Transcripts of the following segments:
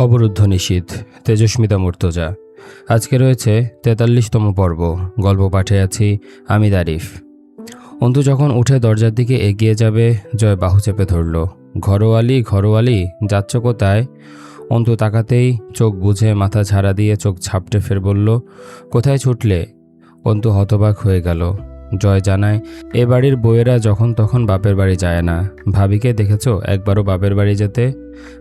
অবরুদ্ধ নিশীথ তেজস্মিতা মূর্তজা। আজকে রয়েছে তেতাল্লিশতম পর্ব। গল্প পাঠে আছি আমি দারিফ। অন্তু যখন উঠে দরজার দিকে এগিয়ে যাবে, জয় বাহু চেপে ধরল। ঘরোয়ালি ঘরোয়ালি যাচ্ছ কোথায় অন্তু তাকাতেই চোখ বুঝে মাথা ঝাড়া দিয়ে চোখ ঝাপটে ফের বলল, কোথায় ছুটলে? অন্তু হতবাক হয়ে গেল। জয় জানায়, এ বাড়ির বউয়েরা যখন তখন বাপের বাড়ি যায় না। ভাবিকে দেখেছ একবারও বাপের বাড়ি যেতে?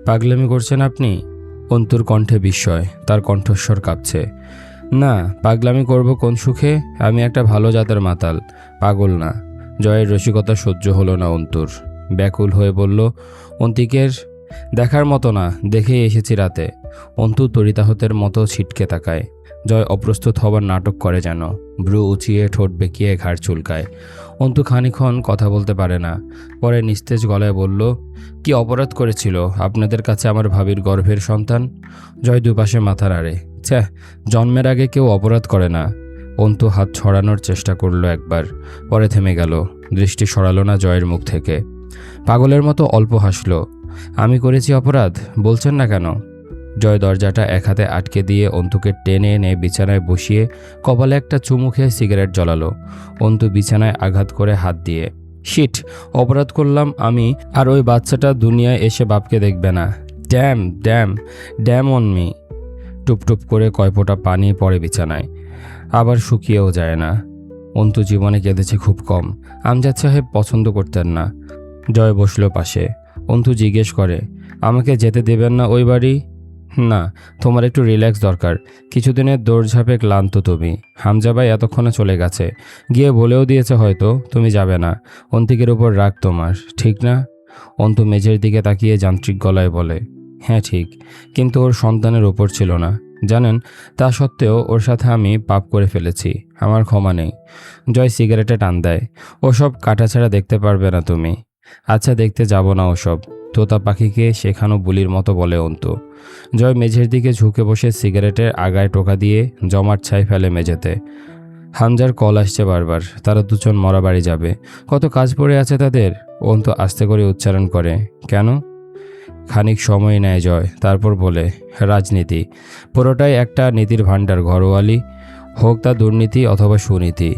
পাগলামি করছেন আপনি? অন্তুর কণ্ঠে বিস্ময়, তার কণ্ঠস্বর কাঁপছে। না, পাগলামি করব কোন সুখে? আমি একটা ভালো জাতের মাতাল, পাগল না। জয়ের রসিকতা সহ্য হলো না অন্তুর। ব্যাকুল হয়ে বলল, অন্তিকের দেখার মতো না, দেখেই এসেছি রাতে। অন্তু তরিতাহতের মতো ছিটকে তাকায়। জয় অপ্রস্তুত হবার নাটক করে যেন। ব্রু উঁচিয়ে ঠোঁট বেঁকিয়ে ঘাড় চুলকায়। অন্তু খানিক্ষণ কথা বলতে পারে না। পরে নিস্তেজ গলায় বলল, কি অপরাধ করেছিল? আপনাদের কাছে আমার ভাবির গর্ভের সন্তান? জয় দুপাশে মাথা নাড়ে ছ্যাঃ জন্মের আগে কেউ অপরাধ করে না। অন্তু হাত ছড়ানোর চেষ্টা করল একবার, পরে থেমে গেল, দৃষ্টি সরালো না জয়ের মুখ থেকে। পাগলের মতো অল্প হাসলো, আমি করেছি অপরাধ? বলছেন না কেন? জয় দরজাটা এক হাতে আটকে দিয়ে অন্তুকে টেনে এনে বিছানায় বসিয়ে কপালে একটা চুমু খেয়ে সিগারেট জ্বলালো। অন্তু বিছানায় আঘাত করে হাত দিয়ে, শিট, অপরাধ করলাম আমি, আর ওই বাচ্চাটা দুনিয়ায় এসে বাপকে দেখবে না। Damn damn damn on me. টুপটুপ করে কয়পোটা পানি পড়ে বিছানায়, আবার শুকিয়েও যায় না। অন্তু জীবনে কেঁদেছে খুব কম আমজাদ সাহেব পছন্দ করতেন না। জয় বসল পাশে, অন্তু জিজ্ঞেস করে, আমাকে যেতে দেবেন না ওই বাড়ি? না, তোমার একটু রিল্যাক্স দরকার। কিছুদিনের দৌড়ঝাঁপে ক্লান্ত তুমি। হামজাবাই এতক্ষণে চলে গেছে। গিয়ে বলেও দিয়েছে হয়তো, তুমি যাবে না। অন্তিকের উপর রাগ তোমার, ঠিক না? অন্তু মেঝের দিকে তাকিয়ে যান্ত্রিক গলায় বলে হ্যাঁ ঠিক। কিন্তু ওর সন্তানের ওপর ছিল না। জানেন, তা সত্ত্বেও ওর সাথে আমি পাপ করে ফেলেছি। আমার ক্ষমা নেই। জয় সিগারেটে টান দেয়। ওসব কাটাছাড়া দেখতে পারবে না তুমি। আচ্ছা দেখতে যাব না ওসব। তোতা পাখিকে শেখানো বুলির মতো বলে অন্তু। জয় মেঝের দিকে ঝুঁকে বসে সিগারেটের আগায় টোকা দিয়ে জমাট ছাই ফেলে মেঝেতে। হামজার কল আসছে বারবার, তারা দুজন মরা বাড়ি যাবে। কত কাজ পড়ে আছে তাদের? অন্তু আস্তে করে উচ্চারণ করে, কেন? খানিক সময় নেয় জয়, তারপর বলে, রাজনীতি। পুরোটাই একটা নীতির ভাণ্ডার, ঘরোয়ালি, হোক তা দুর্নীতি অথবা সুনীতি।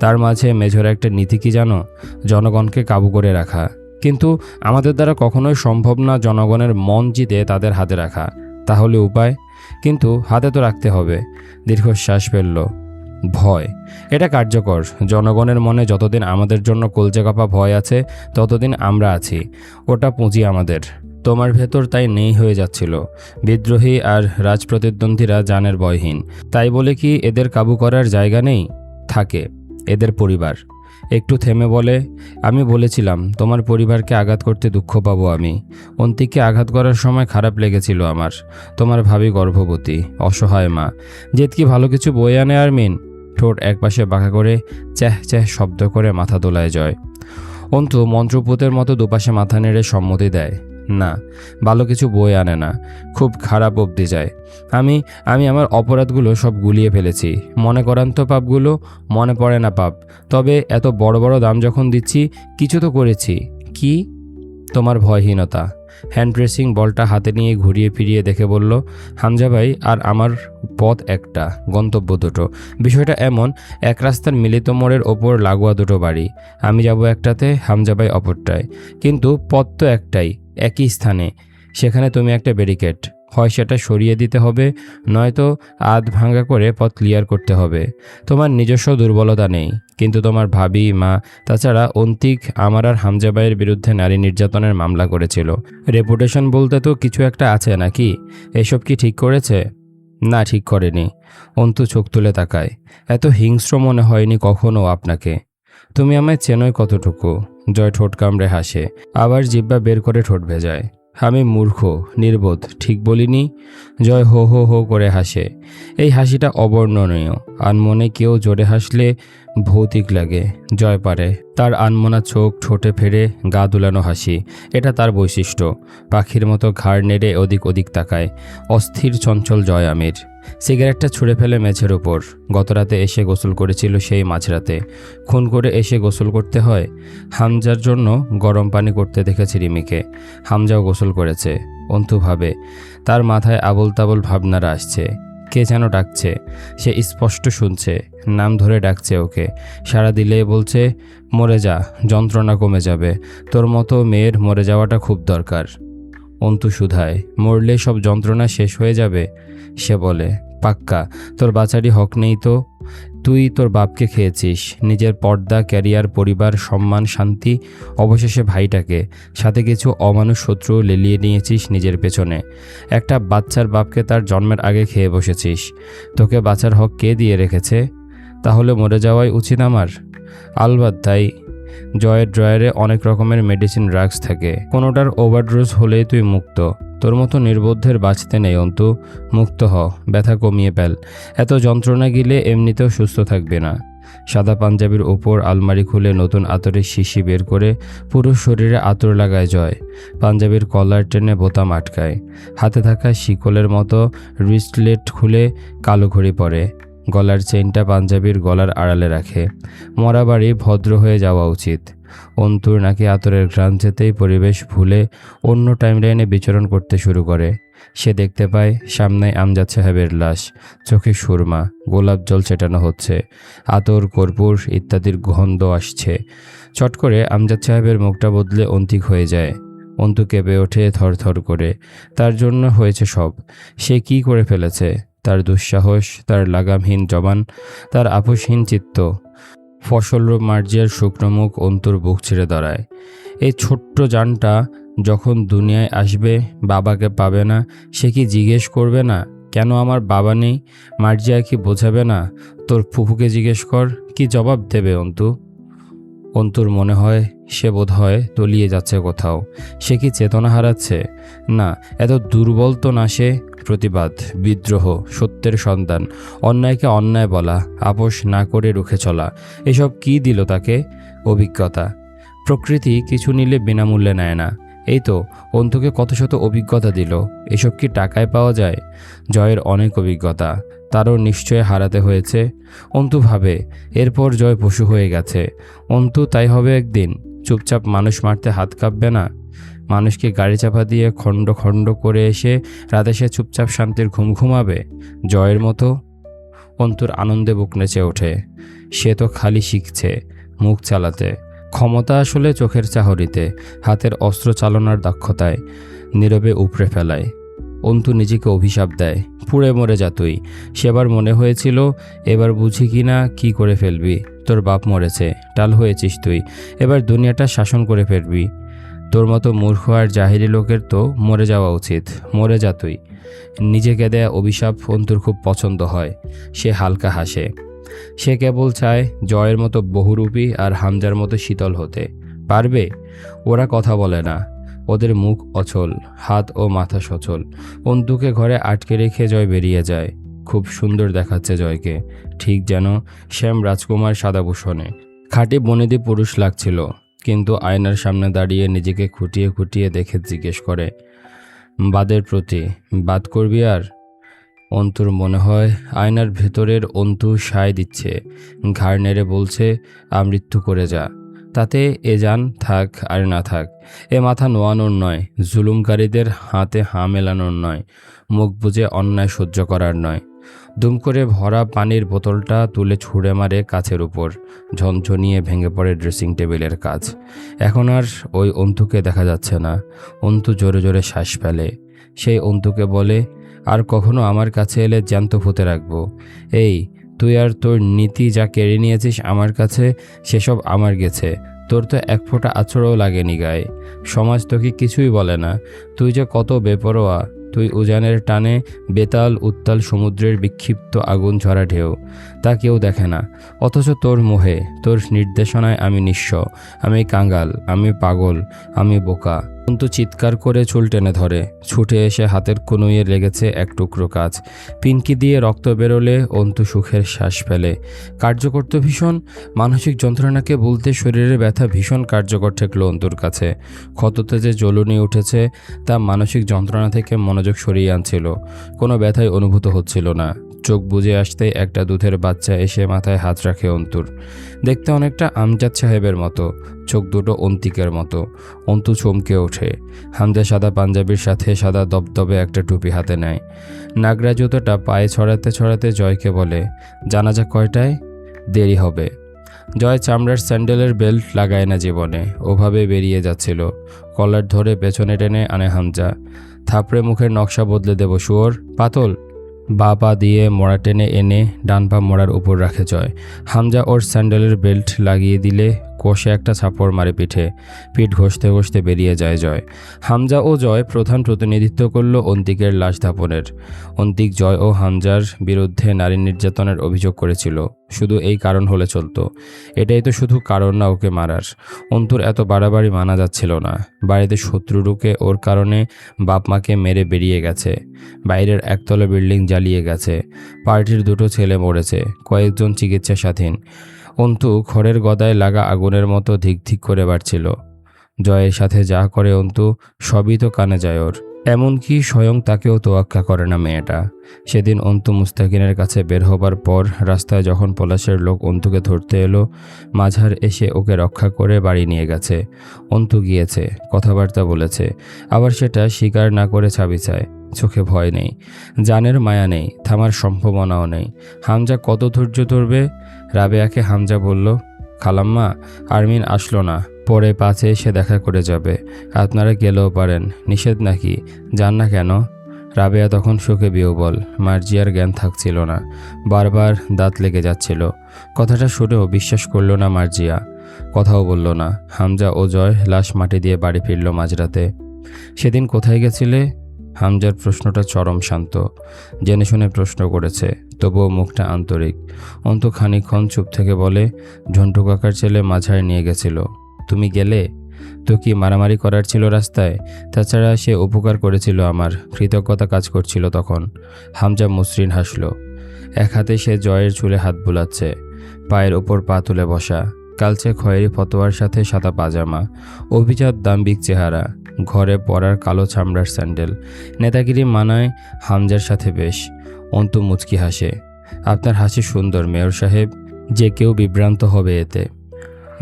তার মাঝে মেজর একটা নীতি কি জানো? জনগণকে কাবু করে রাখা। কিন্তু আমাদের দ্বারা কখনোই সম্ভব না জনগণের মন জিতে তাদের হাতে রাখা। তাহলে উপায়? কিন্তু হাতে তো রাখতে হবে। দীর্ঘশ্বাস ফেলল। ভয়। এটা কার্যকর। জনগণের মনে যতদিন আমাদের জন্য কলজে কাপা ভয় আছে, ততদিন আমরা আছি। ওটা পুঁজি আমাদের। তোমার ভেতর তাই নেই হয়ে যাচ্ছিল। বিদ্রোহী আর রাজপ্রতিদ্বন্দ্বীরা জানের ভয়হীন। তাই বলে কি এদের কাবু করার জায়গা নেই? থাকে। এদের পরিবার। একটু থেমে বলে, আমি বলেছিলাম, তোমার পরিবারকে আঘাত করতে দুঃখ পাবো আমি। অন্তিককে আঘাত করার সময় খারাপ লেগেছিল আমার। তোমার ভাবি গর্ভবতী, অসহায় মা। জেদ কি ভালো কিছু বয়ে আনে আর মিন ঠোঁট একপাশে বাঁকা করে চ্যাহ চ্যাহ শব্দ করে মাথা দোলায় জয়। অন্তু মন্ত্রপুতের মতো দুপাশে মাথা নেড়ে সম্মতি দেয়। না, ভালো কিছু বই আনে না, খুব খারাপ অবধি যায়। আমি আমি আমার অপরাধগুলো সব গুলিয়ে ফেলেছি। মনে করান তো পাপগুলো, মনে পড়ে না পাপ। তবে এত বড় বড় দাম যখন দিচ্ছি, কিছু তো করেছি। কি? তোমার ভয়হীনতা। হ্যান্ড ড্রেসিং বলটা হাতে নিয়ে ঘুরিয়ে ফিরিয়ে দেখে বলল, হামজা ভাই, আর আমার পথ একটা, গন্তব্য দুটো। বিষয়টা এমন, এক রাস্তার মিলিত মোড়ের ওপর লাগোয়া দুটো বাড়ি। আমি যাব একটাতে হামজাবাই অপরটায়। কিন্তু পথ তো একটাই একই স্থানে। সেখানে তুমি একটা ব্যারিকেড হয় সেটা সরিয়ে দিতে হবে, নয়তো আধ ভাঙ্গা করে পথ ক্লিয়ার করতে হবে। তোমার নিজস্ব দুর্বলতা নেই, কিন্তু তোমার ভাবি মা তাছাড়া অন্তিক আমার আর হামজাবাইয়ের বিরুদ্ধে নারী নির্যাতনের মামলা করেছিল। রেপুটেশন বলতে তো কিছু একটা আছে নাকি? এসব কি ঠিক করেছে? না, ঠিক করেনি। অন্তু চোখ তুলে তাকায়। এত হিংস্র মনে হয়নি কখনো আপনাকে। তুমি আমায় চেনই কতটুকু। জয় ঠোঁট কামড়ে হাসে। আবার জিব্বা বের করে ঠোঁট ভেজায়। আমি মূর্খ, নির্বোধ, ঠিক বলিনি? জয় হো হো হো করে হাসে। এই হাসিটা অবর্ণনীয়। আনমনে কেউ জোরে হাসলে ভৌতিক লাগে। জয় পারে। তার আনমনা চোখ ঠোঁটে ফেরে গা দুলানো হাসি। এটা তার বৈশিষ্ট্য। পাখির মতো ঘাড় নেড়ে ওদিক ওদিক তাকায়। অস্থির চঞ্চল জয় আমির। সিগারেটটা ছুঁড়ে ফেলে মেঝের ওপর গতরাতে এসে গোসল করেছিল সেই মাঝরাতে। খুন করে এসে গোসল করতে হয়? হামজার জন্য গরম পানি করতে দেখেছি রিমিকে। হামজাও গোসল করেছে অন্তু ভাবে তার মাথায় আবল তাবল ভাবনারা আসছে। কে যেন ডাকছে, সে স্পষ্ট শুনছে, নাম ধরে ডাকছে ওকে। সারা দিলে বলছে, মরে যা, যন্ত্রণা কমে যাবে। তোর মতো মেয়ের মরে যাওয়াটা খুব দরকার। অন্তু সুধায় মরলে সব যন্ত্রণা শেষ হয়ে যাবে, সে বলে। পাক্কা, তোর বাঁচারই হক নেই তো? তুই তোর বাপকে খেয়েছিস, নিজের পর্দা, ক্যারিয়ার, পরিবার, সম্মান, শান্তি, অবশেষে ভাইটাকে। সাথে কিছু অমানুষ শত্রু লেলিয়ে নিয়েছিস নিজের পেছনে। একটা বাচ্চার বাপকে তার জন্মের আগে খেয়ে বসেছিস। তোকে বাঁচার হক কে দিয়ে রেখেছে? তাহলে মরে যাওয়াই উচিত আমার? আলবাত তাই জয়ের ড্রয়ারে অনেক রকমের মেডিসিন ড্রাগস থাকে। কোনোটার ওভারডোজ হলেই তুই মুক্ত। তোর মতো নির্বোধের বাঁচতে নেই, অন্তু। মুক্ত হ, ব্যথা কমিয়ে ফেল। এত যন্ত্রণা গিলে এমনিতেও সুস্থ থাকবে না। সাদা পাঞ্জাবির ওপর আলমারি খুলে নতুন আতরের শিশি বের করে পুরো শরীরে আতর লাগায় জয়। পাঞ্জাবির কলার টেনে বোতাম আটকায়। হাতে থাকা শিকলের মতো রিস্টলেট খুলে কালো ঘড়ি পরে। গলার চেইনটা পাঞ্জাবির গলার আড়ালে রাখে। মরা বাড়ি ভদ্র হয়ে যাওয়া উচিত। অন্তুর নাকি আতরের ঘ্রাণ যেতেই পরিবেশ ভুলে অন্য টাইমলাইনে বিচরণ করতে শুরু করে। সে দেখতে পায়, সামনে আমজাদ সাহেবের লাশ। চোখে সুরমা, গোলাপ জল ছেটানো হচ্ছে। আতর, কর্পূর ইত্যাদির গন্ধ আসছে। চট করে আমজাদ সাহেবের মুখটা বদলে অন্তিক হয়ে যায়। অন্তু কেঁপে ওঠে থরথর করে। তার জন্য হয়েছে সব। সে কি করে ফেলেছে? তার দুঃসাহস, তার লাগামহীন জবান, তার আপোষহীন চিত্ত। ফসলরূপ মার্জিয়ার শুকনো মুখ অন্তুর বুক ছেড়ে দাঁড়ায় এই ছোট্ট যানটা যখন দুনিয়ায় আসবে, বাবাকে পাবে না, সে কি জিজ্ঞেস করবে না, কেন আমার বাবা নেই? মার্জিয়া কি বোঝাবে না? তোর ফুফুকে জিজ্ঞেস কর, কি জবাব দেবে অন্তু? অন্তুর মনে হয় সে বোধ হয় তলিয়ে যাচ্ছে কোথাও। সে কি চেতনা হারাচ্ছে? না, এত দুর্বল তো না সে? প্রতিবাদ, বিদ্রোহ, সত্যের সন্তান, অন্যায়কে অন্যায় বলা, আপোষ না করে রুখে চলা, এসব কি দিল তাকে? অভিজ্ঞতা। প্রকৃতি কিছু নিলে বিনামূল্যে নেয় না। এই তো, অন্তুকে কত শত অভিজ্ঞতা দিল। এসব কি টাকায় পাওয়া যায়? জয়ের অনেক অভিজ্ঞতা, তারও নিশ্চয় হারাতে হয়েছে। অন্তু ভাবে, এরপর জয় পশু হয়ে গেছে। অন্তু তাই হবে একদিন। চুপচাপ মানুষ মারতে হাত কাঁপবে না। মানুষকে গাড়ি চাপা দিয়ে খণ্ড খণ্ড করে এসে রাতে সে চুপচাপ শান্তির ঘুম ঘুমাবে। জয়ের মতো অন্তুর আনন্দে বুক নেচে ওঠে। সে তো খালি শিখছে মুখ চালাতে। ক্ষমতা আসলে চোখের চাহরিতে হাতের অস্ত্র চালনার দক্ষতায়, নীরবে উপড়ে ফেলায়। অন্তু নিজেকে অভিশাপ দেয়, পুড়ে মরে যা তুই। সেবার মনে হয়েছিল, এবার বুঝি কি না, কী করে ফেলবি? তোর বাপ মরেছে, টাল হয়েছিস তুই, এবার দুনিয়াটা শাসন করে ফেলবি। তোর মতো মূর্খ আর জাহিরি লোকের তো মরে যাওয়া উচিত, মরে যা তুই। নিজেকে দেয়া অভিশাপ অন্তুর খুব পছন্দ হয়, সে হালকা হাসে। সে কেবল চায় জয়ের মতো বহুরূপী আর হামজার মতো শীতল হতে। পারবে? ওরা কথা বলে না। ওদের মুখ অচল, হাত ও মাথা সচল। অন্তুকে ঘরে আটকে রেখে জয় বেরিয়ে যায়। খুব সুন্দর দেখাচ্ছে জয়কে। ঠিক যেন শ্যাম রাজকুমার সাদাভূষণে। খাঁটি বনেদি পুরুষ লাগছিল, কিন্তু আয়নার সামনে দাঁড়িয়ে নিজেকে খুঁটিয়ে খুঁটিয়ে দেখে জিজ্ঞেস করে, বাদের প্রতি, বাদ করবি আর? অন্তুর মনে হয়, আয়নার ভেতরের অন্তু সায় দিচ্ছে। ঘাড় নেড়ে বলছে আমৃত্যু করে যা। তাতে এ যান, থাক আর না থাক। এ মাথা নোয়ানোর নয়, জুলুমকারীদের হাতে হাঁ মেলানোর নয়, মুখ বুজে অন্যায় সহ্য করার নয়। দুম করে ভরা পানির বোতলটা তুলে ছুঁড়ে মারে কাছের উপর, ঝনঝনিয়ে ভেঙে পড়ে ড্রেসিং টেবিলের কাজ। এখন আর ওই অন্তুকে দেখা যাচ্ছে না, অন্তু জোরে জোরে শ্বাস ফেলে। সেই অন্তুকে বলে, আর কখনো আমার কাছে এলে জ্যান্ত ফুতে রাখব। এই তুই আর তোর নীতি যা কেড়ে নিয়েছিস আমার কাছে, সেসব আমার গেছে। তোর তো এক ফোঁটা আছড়ও লাগেনি গায়ে। সমাজ তোকে কিছুই বলে না। তুই যে কত বেপরোয়া। তুই উজানের টানে বেতাল উত্তাল সমুদ্রের বিক্ষিপ্ত আগুন ঝরা ঢেউ। তা কেউ দেখে না। অথচ তোর মোহে, তোর নির্দেশনায় আমি নিঃস্ব। আমি কাঙ্গাল আমি পাগল, আমি বোকা। অন্তু চিৎকার করে চুল টেনে ধরে। ছুটে এসে হাতের কনুইয়ে লেগেছে এক টুকরো কাজ। পিনকি দিয়ে রক্ত বেরোলে, অন্তু সুখের শ্বাস ফেলে। কার্যকর তো ভীষণ। মানসিক যন্ত্রণাকে বলতে শরীরের ব্যথা ভীষণ কার্যকর ঠেকলো অন্তুর কাছে। ক্ষততে যে জ্বলুনি উঠেছে, তা মানসিক যন্ত্রণা থেকে মনোযোগ সরিয়ে আনছিল। কোনো ব্যথাই অনুভূত হচ্ছিল না। চোখ বুজে আসতে একটা দুধের বাচ্চা এসে মাথায় হাত রাখে অন্তুর। দেখতে অনেকটা আমজাদ সাহেবের মতো, চোখ দুটো অন্তিকের মতো। অন্তু চমকে ওঠে। হামজা সাদা পাঞ্জাবির সাথে সাদা দবদবে একটা টুপি হাতে নেয়। নাগরা জুতোটা পায়ে ছড়াতে ছড়াতে জয়কে বলে, জানাজা কয়টায়? দেরি হবে। জয় চামড়ার স্যান্ডেলের বেল্ট লাগায় না জীবনে, ওভাবে বেরিয়ে যাচ্ছিল। কলার ধরে পেছনে টেনে আনে হামজা। থাপড়ে মুখের নকশা বদলে দেব শুয়োর, পাতল। বা পা দিয়ে মোড়া টেনে এনে ডান পা মোড়ার উপর রাখে জয়। হামজা ওর স্যান্ডেলের বেল্ট লাগিয়ে দিলে কষে একটা ছাপড় মারে পিঠে। পিঠ ঘষতে ঘষতে বেরিয়ে যায় জয়। হামজা ও জয় প্রধান প্রতিনিধিত্ব করল অন্তিকের লাশ ধাপনের অন্তিক জয় ও হামজার বিরুদ্ধে নারী নির্যাতনের অভিযোগ করেছিল। শুধু এই কারণ হলে চলতো। এটাই তো শুধু কারণ না ওকে মারার। অন্তুর এত বাড়াবাড়ি মানা যাচ্ছিল না। বাড়িতে শত্রু ঢুকে ওর কারণে বাপ মাকে মেরে বেরিয়ে গেছে। বাইরের একতলা বিল্ডিং জ্বালিয়ে গেছে। পার্টির দুটো ছেলে মরেছে। কয়েকজন চিকিৎসা স্বাধীন অন্তু খড়ের গদায় লাগা আগুনের মতো ধিক ধিক করে বাড়ছিল। জয়ের সাথে যা করে অন্তু, সবই তো কানে যায় ওর। এমনকি স্বয়ং তাকেও তোয়াক্কা করে না মেয়েটা। সেদিন অন্তু মুস্তাকিনের কাছে বের হবার পর রাস্তায় যখন পলাশের লোক অন্তুকে ধরতে এলো, মাঝার এসে ওকে রক্ষা করে বাড়ি নিয়ে গেছে। অন্তু গিয়েছে, কথাবার্তা বলেছে। আবার সেটা স্বীকার না করে ছাবি চায়। চোখে ভয় নেই। জানের মায়া নেই, থামার সম্ভাবনাও নেই। হামজা কত ধৈর্য ধরবে? রাবেয়াকে হামজা বলল, খালাম্মা, আরমিন আসলো না। পরে পাছে এসে দেখা করে যাবে। আপনারা গেলেও পারেন। নিষেধ নাকি? যান না কেন? রাবেয়া তখন শোকে বিহবল। মার্জিয়ার জ্ঞান থাকছিল না। বারবার দাঁত লেগে যাচ্ছিল। কথাটা শুনেও বিশ্বাস করল না মার্জিয়া কথাও বলল না। হামজা ও জয় লাশ মাটি দিয়ে বাড়ি ফিরল মাঝরাতে। সেদিন কোথায় গেছিলে? হামজার প্রশ্নটা চরম শান্ত। জেনে শুনে প্রশ্ন করেছে, তবুও মুখটা আন্তরিক। অন্ত খানিকক্ষণ চুপ থেকে বলে, ঝন্টু কাকার ছেলে মাঝায় নিয়ে গেছিল। তুমি গেলে? তো কি মারামারি করার ছিল রাস্তায়? তাছাড়া সে উপকার করেছিল আমার। কৃতজ্ঞতা কাজ করছিল তখন হামজা মসৃণ হাসল। এক হাতে সে জয়ের চুলে হাত বুলাচ্ছে। পায়ের ওপর পা তুলে বসা। কালচে খয়েরি ফতোয়ার সাথে সাদা পাজামা। অভিজাত দাম্বিক চেহারা। ঘরে পরার কালো চামড়ার স্যান্ডেল। নেতাগিরি মানায় হামজার সাথে বেশ। অন্তু মুচকি হাসে। আপনার হাসি সুন্দর, মেয়র সাহেব, যে কেউ বিভ্রান্ত হবে এতে।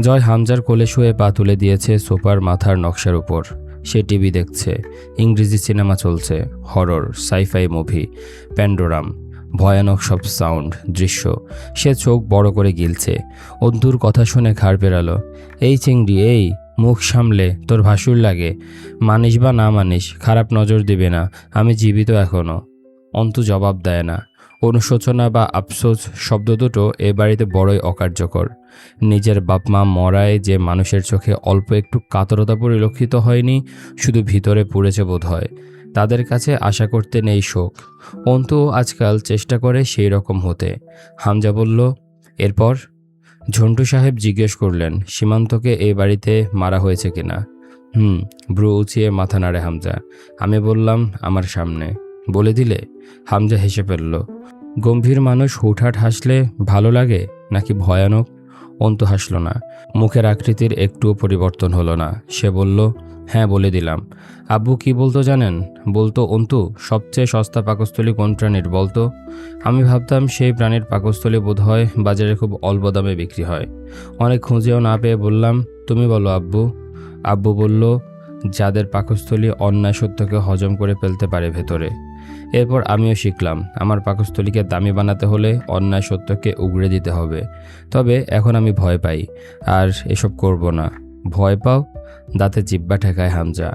জয় হামজার কোলে শুয়ে পা তুলে দিয়েছে সোফার মাথার নকশার উপর। সে টিভি দেখছে। ইংরেজি সিনেমা চলছে। Horror, scifi movie, Pandorum. ভয়ানক সব সাউন্ড, দৃশ্য। সে চোখ বড় করে গিলছে। অন্তুর কথা শুনে ঘাড় পেরালো। এই চিংড়ি, এই! মুখ সামলে, তোর ভাসুর লাগে। মানিস বা না মানিস, খারাপ নজর দিবে না, আমি জীবিত এখনও অন্তু জবাব দেয় না। অনুশোচনা বা আফসোস শব্দ দুটো এ বাড়িতে বড়ই অকার্যকর। নিজের বাপ মা মরায় যে মানুষের চোখে অল্প একটু কাতরতা পরিলক্ষিত হয়নি, শুধু ভিতরে পুড়েছে বোধ হয় তাদের কাছে আশা করতে নেই শোক। অন্তু আজকাল চেষ্টা করে সেই রকম হতে। হামজা বলল, এরপর? ঝন্টু সাহেব জিজ্ঞেস করলেন, সীমান্তকে এই বাড়িতে মারা হয়েছে কিনা? হুম ব্রু উঁচিয়ে মাথা নাড়ে হামজা। আমি বললাম, আমার সামনে। বলে দিলে? হামজা হেসে ফেলল। গম্ভীর মানুষ হুটহাট হাসলে ভালো লাগে নাকি ভয়ানক? অন্ত হাসল না। মুখের আকৃতির একটুও পরিবর্তন হলো না। সে বলল হ্যাঁ বলে দিলাম। আব্বু কি বলতো জানেন? বলতো, অন্তু, সবচেয়ে সস্তা পাকস্থলী কোন প্রাণীর? বলতো, আমি ভাবতাম সেই প্রাণীর পাকস্থলী বোধ হয় বাজারে খুব অল্প দামে বিক্রি হয়। অনেক খুঁজেও না পেয়ে বললাম, তুমি বলো আব্বু। আব্বু বলল, যাদের পাকস্থলী অন্যায় সত্যকে হজম করে ফেলতে পারে ভেতরে। এরপর আমিও শিখলাম, আমার পাকস্থলীকে দামি বানাতে হলে অন্যায় সত্যকে উগড়ে দিতে হবে। তবে এখন আমি ভয় পাই, আর এসব করব না। ভয় পাও দাঁতে জিব্বা ঠেকায় হামজা।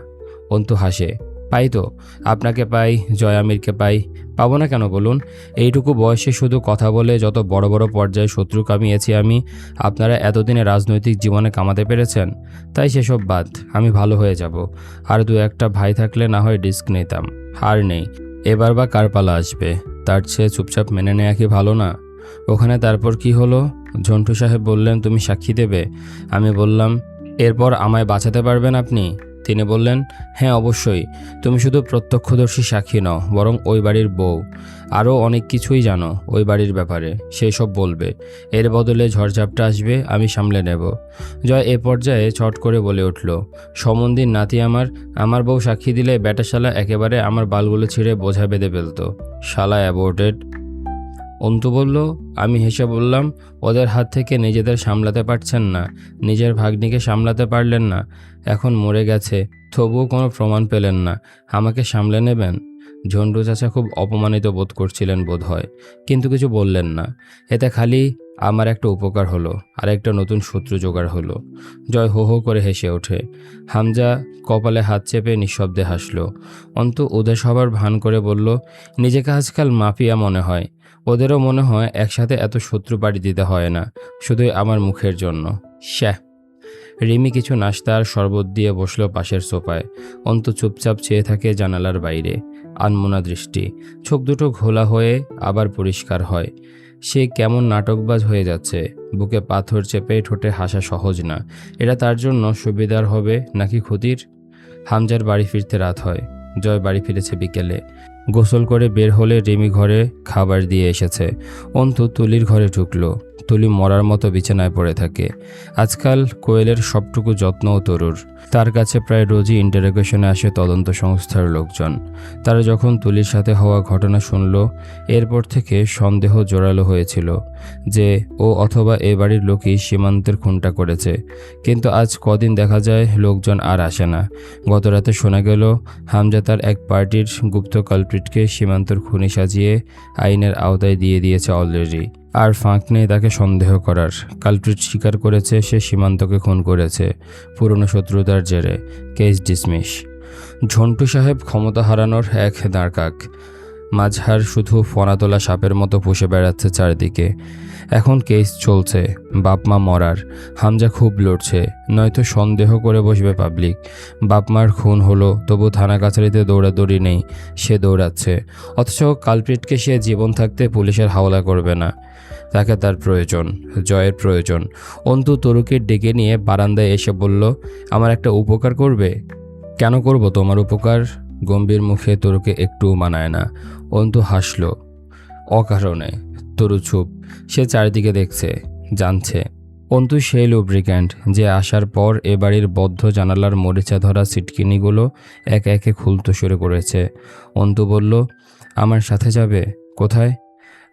অন্তু হাসে, পাই তো, আপনাকে পাই, জয় আমিরকে পাই, পাবো না কেন বলুন? এইটুকু বয়সে শুধু কথা বলে যত বড় বড় পর্যায়ে শত্রু কামিয়েছি আমি, আপনারা এতদিনে রাজনৈতিক জীবনে কামাতে পেরেছেন? তাই সেসব বাদ, আমি ভালো হয়ে যাব। আর দু একটা ভাই থাকলে না হয় ডিস্ক নিতাম। হার নেই, এবার বা কার পালা আসবে? তার চেয়ে চুপচাপ মেনে নেওয়া কি ভালো না? ওখানে তারপর কি হলো? ঝন্টু সাহেব বললেন, তুমি সাক্ষী দেবে? আমি বললাম এরপর আমায় বাঁচাতে পারবেন আপনি? তিনি বললেন হ্যাঁ অবশ্যই। তুমি শুধু প্রত্যক্ষদর্শী সাক্ষী নও, বরং ওই বাড়ির বউ। আরও অনেক কিছুই জানো ওই বাড়ির ব্যাপারে। সেই সব বলবে। এর বদলে ঝড়ঝাপটা আসবে, আমি সামলে নেব। জয় এ পর্যায়ে ছট করে বলে উঠল সমন্দির নাতি আমার আমার বউ সাক্ষী দিলে ব্যাটাশালা একেবারে আমার বালগুলো ছিঁড়ে বোঝা বেঁধে ফেলতো। শালা অ্যাবোর্টেড অন্তু বলল, আমি হেসে বললাম, ওদের হাত থেকে নিজেদের সামলাতে পারছেন না। নিজের ভাগ্নিকে সামলাতে পারলেন না। এখন মরে গেছে। তবুও কোনো প্রমাণ পেলেন না। আমাকে সামলে নেবেন? ঝন্ডু চাচা খুব অপমানিত বোধ করছিলেন বোধ হয়। কিন্তু কিছু বললেন না। এতে খালি আমার একটা উপকার হলো, আর একটা নতুন শত্রু জোগাড় হলো। জয় হো হো করে হেসে ওঠে। হামজা কপালে হাত চেপে নিঃশব্দে হাসলো। অন্ত উদেশ হবার ভান করে বলল, নিজেকে আজকাল মাফিয়া মনে হয়। ওদেরও মনে হয় একসাথে এত শত্রু বাড়ি দিতে হয় না, শুধুই আমার মুখের জন্য। শ্যাহ। রিমি কিছু নাস্তা আর শরবত দিয়ে বসল পাশের সোফায়। অন্ত চুপচাপ চেয়ে থাকে জানালার বাইরে। আনমোনা দৃষ্টি। চোখ দুটো ঘোলা হয়ে আবার পরিষ্কার হয়। সে কেমন নাটকবাজ হয়ে যাচ্ছে। বুকে পাথর চেপে ঠোঁটে হাসা সহজ না। এটা তার জন্য সুবিধার হবে নাকি ক্ষতির? হামজার বাড়ি ফিরতে রাত হয়। জয় বাড়ি ফিরেছে বিকেলে। গোসল করে বের হলে রেমি ঘরে খাবার দিয়ে এসেছে। অন্তু তুলির ঘরে ঢুকলো। তুলি মরার মতো বিছানায় পড়ে থাকে। আজকাল কোয়েলের সবটুকু যত্নও তরুর। তার কাছে প্রায় রোজই ইন্টারোগেশনে আসে তদন্ত সংস্থার লোকজন। তারা যখন তুলির সাথে হওয়া ঘটনা শুনল, এরপর থেকে সন্দেহ জোরালো হয়েছিল যে ও অথবা এ বাড়ির লোকই সীমান্তের খুনটা করেছে। কিন্তু আজ কদিন দেখা যায় লোকজন আর আসে না। গতরাতে শোনা গেল, হামজা তার এক পার্টির গুপ্ত কালপ্রিটকে সীমান্তর খুনি সাজিয়ে আইনের আওতায় দিয়ে দিয়েছে অলরেডি আর ফাঁক নেই তাকে সন্দেহ করার। কালপ্রিট স্বীকার করেছে, সে সীমান্তকে খুন করেছে। পুরনো শত্রুতার জেরে। Case dismiss. ঝন্টু সাহেব ক্ষমতা হারানোর এক দাঁড়কাক মাঝহার শুধু ফনাতোলা সাপের মতো পুষে বেড়াচ্ছে চারদিকে। এখন কেস চলছে, বাপমা মরার, হামজা খুব লড়ছে, নয়তো সন্দেহ করে বসবে পাবলিক বাপমার খুন হলো, তবু থানা কাছারিতে দৌড়াদৌড়ি নেই, সে দৌড়াচ্ছে। অথচ কালপ্রিটকে সে জীবন থাকতে পুলিশের হাওলা করবে না। তাকে তার প্রয়োজন, জয়ের প্রয়োজন। অন্তু তরুকে ডেকে নিয়ে বারান্দায় এসে বলল, আমার একটা উপকার করবে? কেন করব তোমার উপকার? গম্ভীর মুখে তরুকে একটুও মানায় না। অন্তু হাসল, অকারণে। তরু চুপ। সে চারিদিকে দেখছে, জানছে। অন্তু সেই লুব্রিক্যান্ট যে আসার পর এ বাড়ির বদ্ধ জানালার মরিচা ধরা সিটকিনিগুলো একে একে খুলতে শুরু করেছে। অন্তু বলল, আমার সাথে যাবে? কোথায়?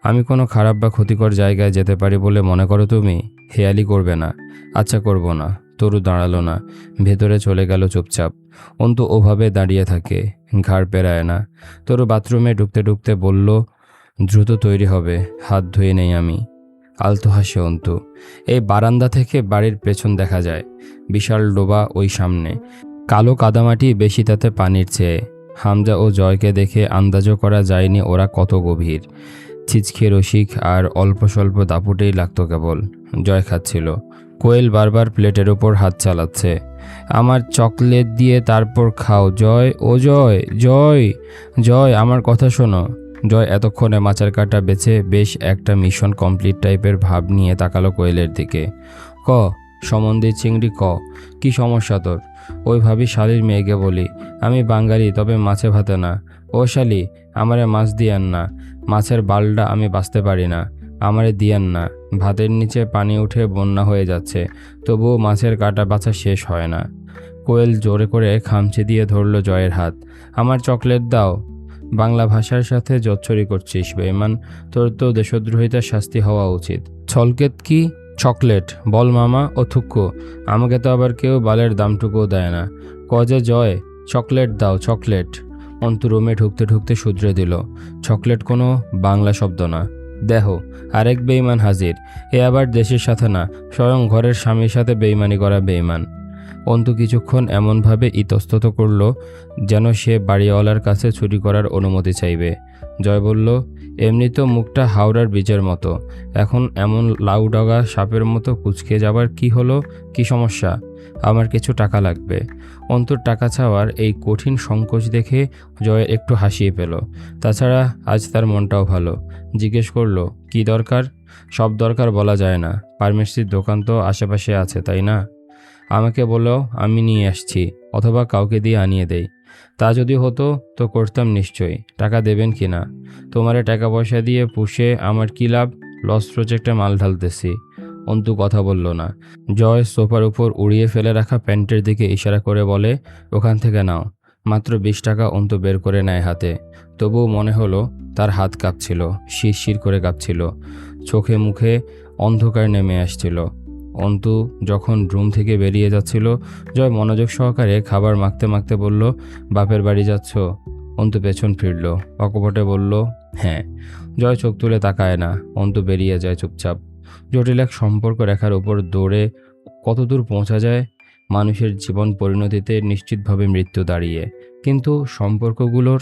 আমি কোনো খারাপ বা ক্ষতিকর জায়গায় যেতে পারি বলে মনে করো তুমি? হেয়ালি করবে না। আচ্ছা করব না। তরু দাঁড়াল না। ভেতরে চলে গেল চুপচাপ। অন্তু ওভাবে দাঁড়িয়ে থাকে, ঘাড় পেরায় না। তরু বাথরুমে ঢুকতে ঢুকতে বলল দ্রুত তৈরি হবে, হাত ধুয়ে নেই আমি। আলতো হাসে অন্তু। এই বারান্দা থেকে বাড়ির পেছন দেখা যায়, বিশাল ডোবা ওই সামনে। কালো কাদামাটি বেশি তাতে পানির চেয়ে। হামজা ও জয়কে দেখে আন্দাজও করা যায়নি ওরা কত গভীর। ছিচকে রসিক আর অল্প স্বল্প দাপুটেই লাগতো কেবল। জয় খাচ্ছিল। কোয়েল বারবার প্লেটের ওপর হাত চালাচ্ছে। আমার চকলেট দিয়ে তারপর খাও, জয়, ও জয় জয় জয়, আমার কথা শোনো। জয় এতক্ষণে মাচার কাটা বেছে বেশ একটা মিশন কমপ্লিট টাইপের ভাব নিয়ে তাকালো কোয়েলের দিকে। ক সমন্দির চিংড়ি ক, কি সমস্যা তোর? ওই ভাবি শালির মেয়েকে বলি, আমি বাঙালি, তবে মাছে ভাতে না। ও শালি, আমারে মাছ দিয়ান না। মাছের বালটা আমি বাঁচতে পারি না, আমারে দিয়ান না। ভাতের নিচে পানি উঠে বন্যা হয়ে যাচ্ছে, তবুও মাছের কাটা বাছা শেষ হয় না। কোয়েল জোরে করে খামচে দিয়ে ধরল জয়ের হাত। আমার চকলেট দাও। বাংলা ভাষার সাথে জচ্ছরি করছিস বেইমান তোর তো দেশদ্রোহিতার শাস্তি হওয়া উচিত। ছলকেত কি? চকলেট, বল মামা ও থুক্কু। আমাকে তো আবার কেউ বালের দামটুকুও দেয় না। কজে জয়? চকলেট দাও, চকলেট। অন্তু ঢুকতে ঢুকতে শুধরে দিল। চকলেট কোনো বাংলা শব্দ না। দেহ, আরেক বেইমান হাজির। এ আবার দেশের সাথে না, স্বয়ং ঘরের স্বামীর সাথে বেইমানি করা বেইমান অন্তু কিছুক্ষণ এমনভাবে ইতস্তত করল যেন সে বাড়িওয়ালার কাছে চুরি করার অনুমতি চাইবে। জয় বলল, এমনি তো মুখটা হাওড়ার বীজের মতো। এখন এমন লাউডগা সাপের মতো কুচকে যাবার কি হলো? কি সমস্যা? আমার কিছু টাকা লাগবে। অন্তর টাকা চাওয়ার এই কঠিন সংকোচ দেখে জয় একটু হাসিয়ে পেল। তাছাড়া আজ তার মনটাও ভালো। জিজ্ঞেস করল, কি দরকার? সব দরকার বলা যায় না। ফার্মেসির দোকান তো আশেপাশে আছে, তাই না? আমাকে বলো, আমি নিয়ে আসছি, অথবা কাউকে দিয়ে আনিয়ে দেই। তা যদি হতো, তো করতাম নিশ্চয়ই। টাকা দেবেন কি না? তোমারে টাকা পয়সা দিয়ে পুষে আমার কী লাভ? লস প্রজেক্টে মাল ঢালতেছি। অন্তু কথা বলল না। জয় সোফার উপর উড়িয়ে ফেলে রাখা প্যান্টের দিকে ইশারা করে বলে, ওখান থেকে নাও। মাত্র বিশ টাকা অন্তু বের করে নেয় হাতে। তবুও মনে হলো, তার হাত কাঁপছিল, শিরশির করে কাঁপছিল। চোখে মুখে অন্ধকার নেমে আসছিল। অন্তু যখন রুম থেকে বেরিয়ে যাচ্ছিল, জয় মনোযোগ সহকারে খাবার মাখতে মাখতে বলল, বাপের বাড়ি যাচ্ছ? অন্তু পেছন ফিরল, অকপটে বলল হ্যাঁ। জয় চোখ তুলে তাকায় না, অন্তু বেরিয়ে যায় চুপচাপ। জটিল এক সম্পর্ক রেখার উপর দৌড়ে কতদূর পৌঁছা যায়? মানুষের জীবন পরিণতিতে নিশ্চিতভাবে মৃত্যু দাঁড়িয়ে। কিন্তু সম্পর্কগুলোর